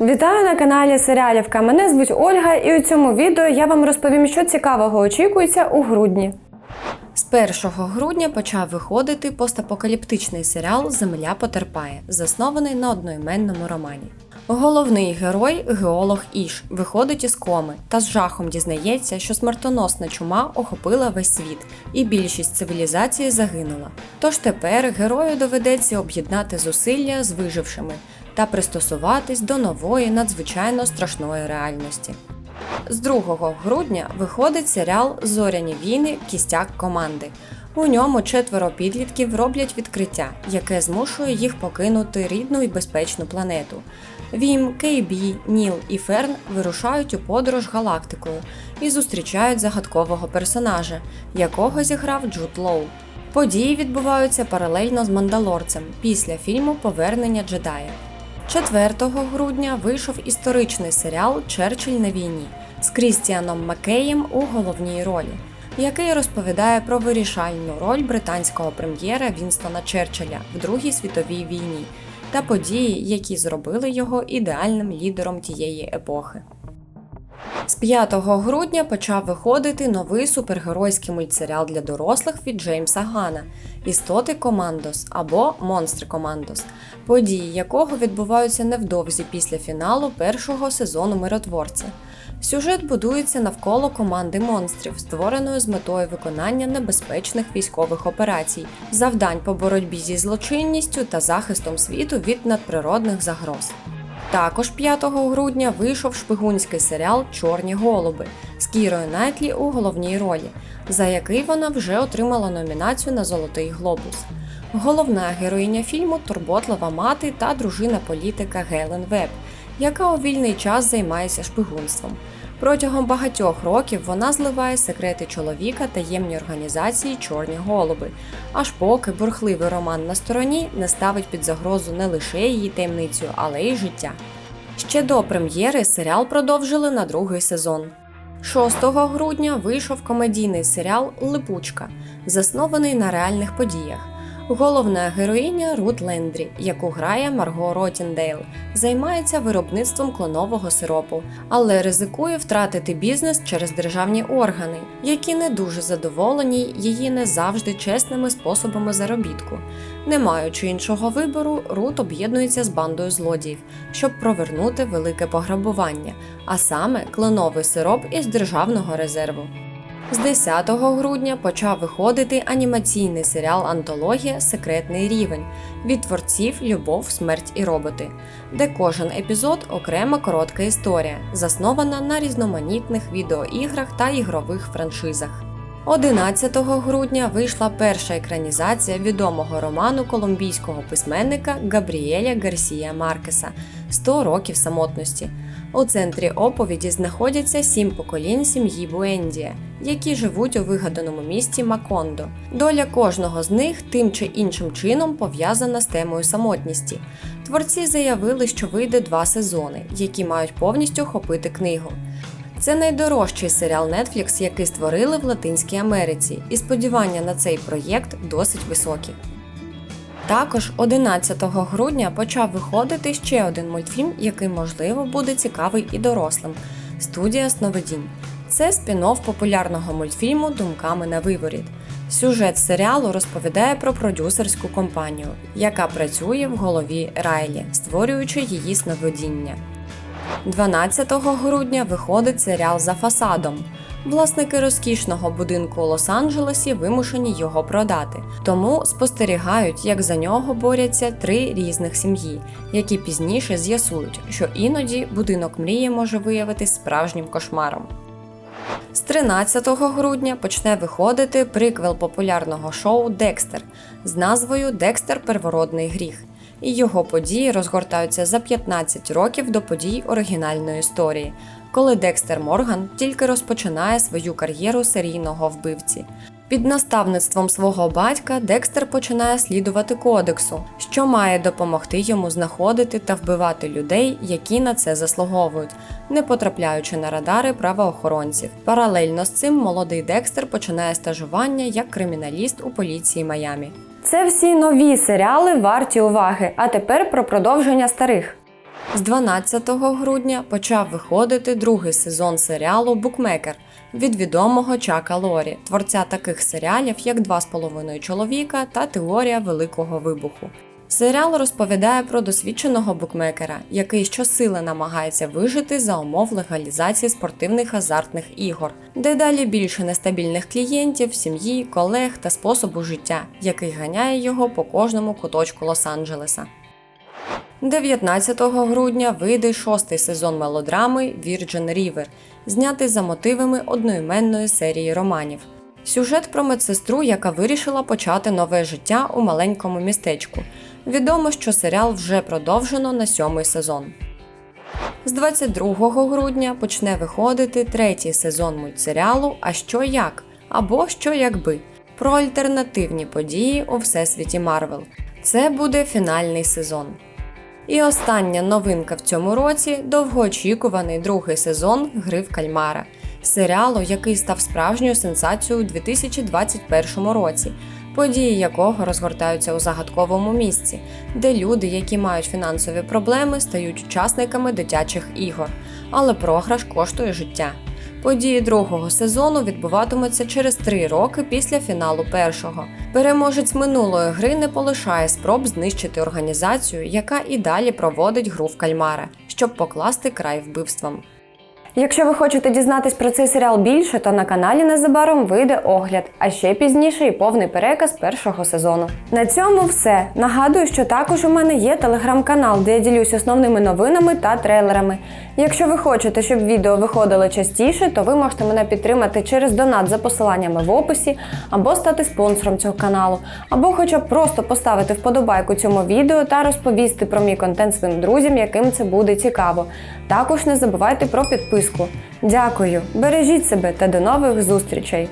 Вітаю на каналі Серіалівка. Мене звуть Ольга, і у цьому відео я вам розповім, що цікавого очікується у грудні. З 1 грудня почав виходити постапокаліптичний серіал Земля потерпає, заснований на одноіменному романі. Головний герой, геолог Іш, виходить із коми та з жахом дізнається, що смертоносна чума охопила весь світ, і більшість цивілізації загинула. Тож тепер герою доведеться об'єднати зусилля з вижившими та пристосуватись до нової надзвичайно страшної реальності. З 2 грудня виходить серіал Зоряні війни Кістяк команди. У ньому четверо підлітків роблять відкриття, яке змушує їх покинути рідну і безпечну планету. Вім, Кейбі, Ніл і Ферн вирушають у подорож галактикою і зустрічають загадкового персонажа, якого зіграв Джуд Лоу. Події відбуваються паралельно з Мандалорцем після фільму Повернення джедая. 4 грудня вийшов історичний серіал Черчилль на війні з Крістіаном Маккеєм у головній ролі, який розповідає про вирішальну роль британського прем'єра Вінстона Черчилля в Другій світовій війні та події, які зробили його ідеальним лідером тієї епохи. З 5 грудня почав виходити новий супергеройський мультсеріал для дорослих від Джеймса Гана Істоти Командос або Монстри Командос, події якого відбуваються невдовзі після фіналу першого сезону миротворця. Сюжет будується навколо команди монстрів, створеної з метою виконання небезпечних військових операцій, завдань по боротьбі зі злочинністю та захистом світу від надприродних загроз. Також 5 грудня вийшов шпигунський серіал Чорні голуби з Кірою Найтлі у головній ролі, за який вона вже отримала номінацію на Золотий глобус. Головна героїня фільму турботлива мати та дружина політика Гелен Веб, яка у вільний час займається шпигунством. Протягом багатьох років вона зливає секрети чоловіка таємній організації Чорні голуби, аж поки бурхливий роман на стороні не ставить під загрозу не лише її таємницю, але й життя. Ще до прем'єри серіал продовжили на другий сезон. 6 грудня вийшов комедійний серіал Липучка, заснований на реальних подіях. Головна героїня Рут Лендрі, яку грає Марго Ротіндейл, займається виробництвом клонового сиропу, але ризикує втратити бізнес через державні органи, які не дуже задоволені її не завжди чесними способами заробітку. Не маючи іншого вибору, Рут об'єднується з бандою злодіїв, щоб провернути велике пограбування, а саме клоновий сироп із державного резерву. З 10 грудня почав виходити анімаційний серіал Антологія Секретний рівень від творців Любов, смерть і роботи, де кожен епізод окрема коротка історія, заснована на різноманітних відеоіграх та ігрових франшизах. 11 грудня вийшла перша екранізація відомого роману колумбійського письменника Габріеля Гарсія Маркеса «100 років самотності. У центрі оповіді знаходяться сім поколінь сім'ї Буендія, які живуть у вигаданому місті Макондо. Доля кожного з них тим чи іншим чином пов'язана з темою самотності. Творці заявили, що вийде два сезони, які мають повністю охопити книгу. Це найдорожчий серіал Netflix, який створили в Латинській Америці, і сподівання на цей проєкт досить високі. Також 11 грудня почав виходити ще один мультфільм, який, можливо, буде цікавий і дорослим студія Сновидінь. Це спін-офф популярного мультфільму Думками на виворіт. Сюжет серіалу розповідає про продюсерську компанію, яка працює в голові Райлі, створюючи її сновидіння. 12 грудня виходить серіал за фасадом. Власники розкішного будинку у Лос-Анджелесі вимушені його продати, тому спостерігають, як за нього борються три різних сім'ї, які пізніше з'ясують, що іноді будинок мрії може виявитись справжнім кошмаром. З 13 грудня почне виходити приквел популярного шоу Декстер з назвою Декстер Первородний гріх, і його події розгортаються за 15 років до подій оригінальної історії, коли Декстер Морган тільки розпочинає свою кар'єру серійного вбивці. Під наставництвом свого батька Декстер починає слідувати кодексу, що має допомогти йому знаходити та вбивати людей, які на це заслуговують, не потрапляючи на радари правоохоронців. Паралельно з цим молодий Декстер починає стажування як криміналіст у поліції Майамі. Це всі нові серіали варті уваги. А тепер про продовження старих. З 12 грудня почав виходити другий сезон серіалу Букмекер від відомого Чака Лорі, творця таких серіалів, як Два з половиною чоловіка та Теорія Великого Вибуху. Серіал розповідає про досвідченого букмекера, який щосили намагається вижити за умов легалізації спортивних азартних ігор, дедалі більше нестабільних клієнтів, сім'ї, колег та способу життя, який ганяє його по кожному куточку Лос-Анджелеса. 19 грудня вийде шостий сезон мелодрами Virgin River, знятий за мотивами одноіменної серії романів. Сюжет про медсестру, яка вирішила почати нове життя у маленькому містечку. Відомо, що серіал вже продовжено на сьомий сезон. З 22 грудня почне виходити третій сезон мультсеріалу А що як або Що якби про альтернативні події у всесвіті Марвел. Це буде фінальний сезон. І остання новинка в цьому році довгоочікуваний другий сезон Гри в кальмара, серіалу, який став справжньою сенсацією у 2021 році, події якого розгортаються у загадковому місці, де люди, які мають фінансові проблеми, стають учасниками дитячих ігор, але програш коштує життя. Події другого сезону відбуватимуться через три роки після фіналу першого. Переможець минулої гри не полишає спроб знищити організацію, яка і далі проводить гру в кальмара, щоб покласти край вбивствам. Якщо ви хочете дізнатись про цей серіал більше, то на каналі незабаром вийде огляд, а ще пізніше і повний переказ першого сезону. На цьому все. Нагадую, що також у мене є телеграм-канал, де я ділюсь основними новинами та трейлерами. Якщо ви хочете, щоб відео виходили частіше, то ви можете мене підтримати через донат за посиланнями в описі, або стати спонсором цього каналу, або хоча б просто поставити вподобайку цьому відео та розповісти про мій контент своїм друзям, яким це буде цікаво. Також не забувайте про підписку. Дякую, бережіть себе та до нових зустрічей!